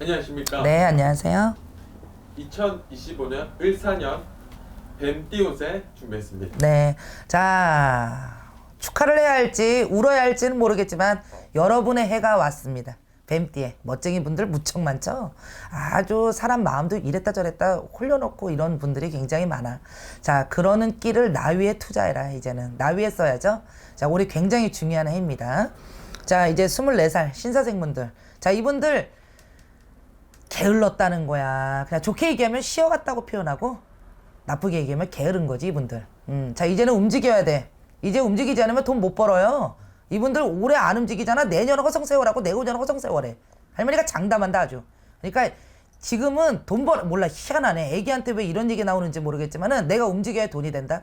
안녕하십니까. 네, 안녕하세요. 2025년 을사년 뱀띠옷에 준비했습니다. 네. 자, 축하를 해야 할지 울어야 할지는 모르겠지만 여러분의 해가 왔습니다. 뱀띠에 멋쟁이 분들 무척 많죠. 아주 사람 마음도 이랬다 저랬다 홀려놓고 이런 분들이 굉장히 많아. 자, 그러는 끼를 나 위에 투자해라 이제는 나 위에 써야죠. 자, 올해 굉장히 중요한 해입니다. 자, 이제 24살 신사생분들. 자, 이분들 게을렀다는 거야. 그냥 좋게 얘기하면 쉬어갔다고 표현하고 나쁘게 얘기하면 게으른 거지 이분들. 음, 자 이제는 움직여야 돼. 이제 움직이지 않으면 돈 못 벌어요. 이분들 올해 안 움직이잖아. 내년 허성세월하고 내후년 허성세월해. 할머니가 장담한다 아주. 그러니까 지금은 돈 벌, 몰라 희한하네. 애기한테 왜 이런 얘기 나오는지 모르겠지만은 내가 움직여야 돈이 된다.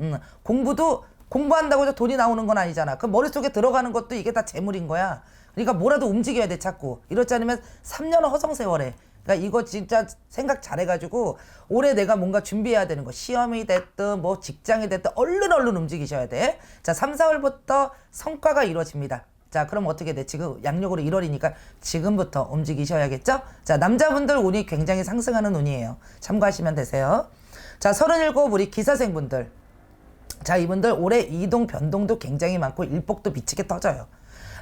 음, 공부도 공부한다고 해서 돈이 나오는 건 아니잖아. 그 머릿속에 들어가는 것도 이게 다 재물인 거야. 그러니까 뭐라도 움직여야 돼 자꾸. 이렇지 않으면 3년은 허성 세월해. 그러니까 이거 진짜 생각 잘해가지고 올해 내가 뭔가 준비해야 되는 거 시험이 됐든 뭐 직장이 됐든 얼른 얼른 움직이셔야 돼. 자 3, 4월부터 성과가 이루어집니다. 자 그럼 어떻게 돼? 지금 양력으로 1월이니까 지금부터 움직이셔야겠죠? 자 남자분들 운이 굉장히 상승하는 운이에요. 참고하시면 되세요. 자 37 우리 기사생분들 자, 이분들 올해 이동 변동도 굉장히 많고 일복도 미치게 터져요.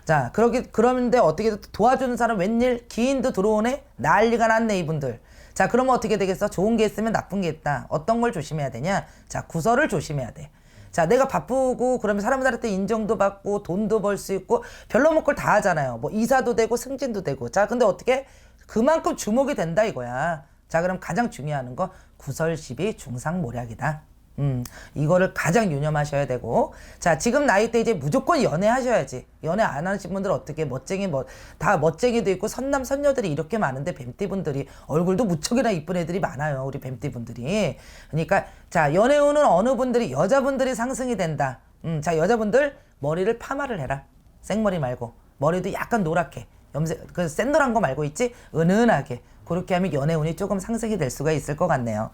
자, 그러기 그러는데 어떻게 도와주는 사람 웬일 기인도 들어오네 난리가 났네 이분들. 자, 그러면 어떻게 되겠어? 좋은 게 있으면 나쁜 게 있다. 어떤 걸 조심해야 되냐? 자, 구설을 조심해야 돼. 자, 내가 바쁘고 그러면 사람들한테 인정도 받고 돈도 벌 수 있고 별로 먹걸 다 하잖아요. 뭐 이사도 되고 승진도 되고. 자, 근데 어떻게 그만큼 주목이 된다 이거야. 자, 그럼 가장 중요한 거 구설십이 중상모략이다. 음, 이거를 가장 유념하셔야 되고. 자, 지금 나이 때 이제 무조건 연애하셔야지. 연애 안 하신 분들 어떻게 멋쟁이 뭐, 다 멋쟁이도 있고 선남, 선녀들이 이렇게 많은데 뱀띠 분들이 얼굴도 무척이나 이쁜 애들이 많아요. 우리 뱀띠 분들이. 그러니까, 자, 연애운은 어느 분들이, 여자분들이 상승이 된다. 음, 자, 여자분들 머리를 파마를 해라. 생머리 말고. 머리도 약간 노랗게. 염색, 그 샌돌한 거 말고 있지? 은은하게. 그렇게 하면 연애운이 조금 상승이 될 수가 있을 것 같네요.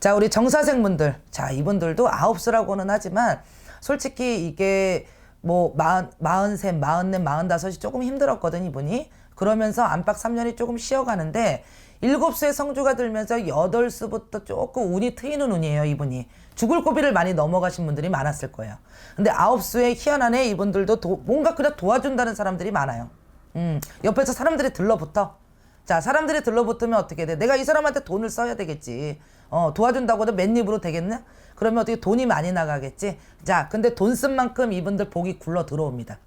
자, 우리 정사생분들. 자, 이분들도 아홉 수라고는 하지만 솔직히 이게 뭐 마흔, 마흔셋, 마흔넷, 마흔다섯이 조금 힘들었거든, 이분이. 그러면서 안팎 3년이 조금 쉬어가는데 일곱 수의 성주가 들면서 여덟 수부터 조금 운이 트이는 운이에요, 이분이. 죽을 고비를 많이 넘어가신 분들이 많았을 거예요. 근데 아홉 수의 희한하네, 이분들도 도, 뭔가 그래 도와준다는 사람들이 많아요. 음, 옆에서 사람들이 들러붙어. 자, 사람들이 들러붙으면 어떻게 돼? 내가 이 사람한테 돈을 써야 되겠지. 어, 도와준다고 해도 맨입으로 되겠냐? 그러면 어떻게 돈이 많이 나가겠지? 자, 근데 돈 쓴 만큼 이분들 복이 굴러 들어옵니다.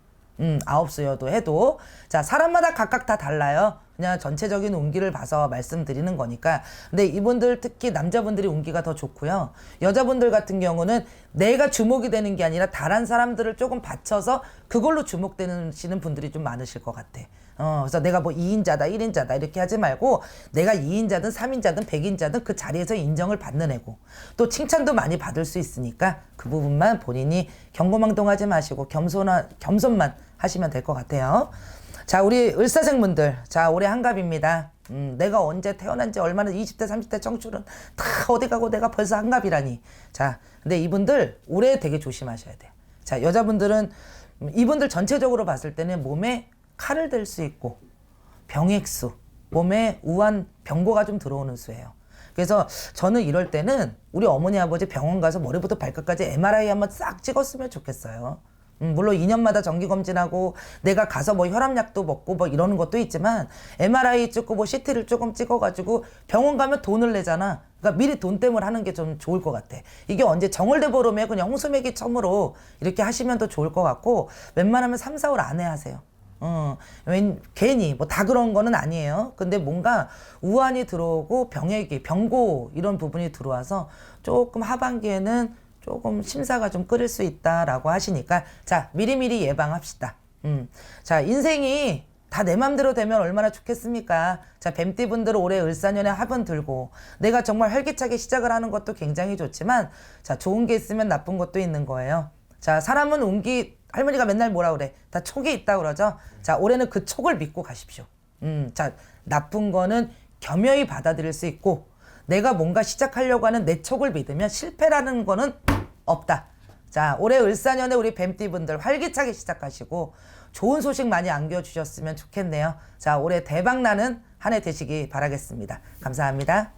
음, 아홉 수여도 해도. 자, 사람마다 각각 다 달라요. 그냥 전체적인 운기를 봐서 말씀드리는 거니까. 근데 이분들 특히 남자분들이 운기가 더 좋고요. 여자분들 같은 경우는 내가 주목이 되는 게 아니라 다른 사람들을 조금 받쳐서 그걸로 주목되는 분들이 좀 많으실 것 같아. 어, 그래서 내가 뭐 2인자다, 1인자다 이렇게 하지 말고 내가 2인자든 3인자든 100인자든 그 자리에서 인정을 받는 애고 또 칭찬도 많이 받을 수 있으니까 그 부분만 본인이 경고망동하지 마시고 겸손한, 겸손만 하시면 될 것 같아요. 자, 우리 을사생분들. 자, 올해 한갑입니다. 음, 내가 언제 태어난 지 얼마나 20대, 30대 청춘은 다 어디 가고 내가 벌써 한갑이라니. 자, 근데 이분들 올해 되게 조심하셔야 돼요. 자, 여자분들은 음, 이분들 전체적으로 봤을 때는 몸에 칼을 댈 수 있고 병액수, 몸에 우한 병고가 좀 들어오는 수예요. 그래서 저는 이럴 때는 우리 어머니 아버지 병원 가서 머리부터 발끝까지 MRI 한번 싹 찍었으면 좋겠어요. 음, 물론 2년마다 정기 검진하고 내가 가서 뭐 혈압약도 먹고 뭐 이러는 것도 있지만 MRI 찍고 뭐 CT를 조금 찍어가지고 병원 가면 돈을 내잖아. 그러니까 미리 돈 때문에 하는 게 좀 좋을 것 같아. 이게 언제 정월대 보름에 그냥 홍수매기 처음으로 이렇게 하시면 더 좋을 것 같고 웬만하면 3, 4월 안에 하세요. 어, 웬, 괜히, 뭐 다 그런 거는 아니에요. 근데 뭔가 우환이 들어오고 병액이, 병고 이런 부분이 들어와서 조금 하반기에는 조금 심사가 좀 끓일 수 있다라고 하시니까 자, 미리미리 예방합시다. 음. 자, 인생이 다내 맘대로 되면 얼마나 좋겠습니까? 자, 뱀띠 분들 올해 을사년에 합은 들고 내가 정말 활기차게 시작을 하는 것도 굉장히 좋지만 자, 좋은 게 있으면 나쁜 것도 있는 거예요. 자, 사람은 운기 할머니가 맨날 뭐라 그래? 다 촉이 있다 그러죠. 자, 올해는 그 촉을 믿고 가십시오. 음, 자, 나쁜 거는 겸허히 받아들일 수 있고 내가 뭔가 시작하려고 하는 내 촉을 믿으면 실패라는 거는 없다. 자, 올해 을사년에 우리 뱀띠분들 활기차게 시작하시고 좋은 소식 많이 안겨주셨으면 좋겠네요. 자, 올해 대박 나는 한 해 되시기 바라겠습니다. 감사합니다.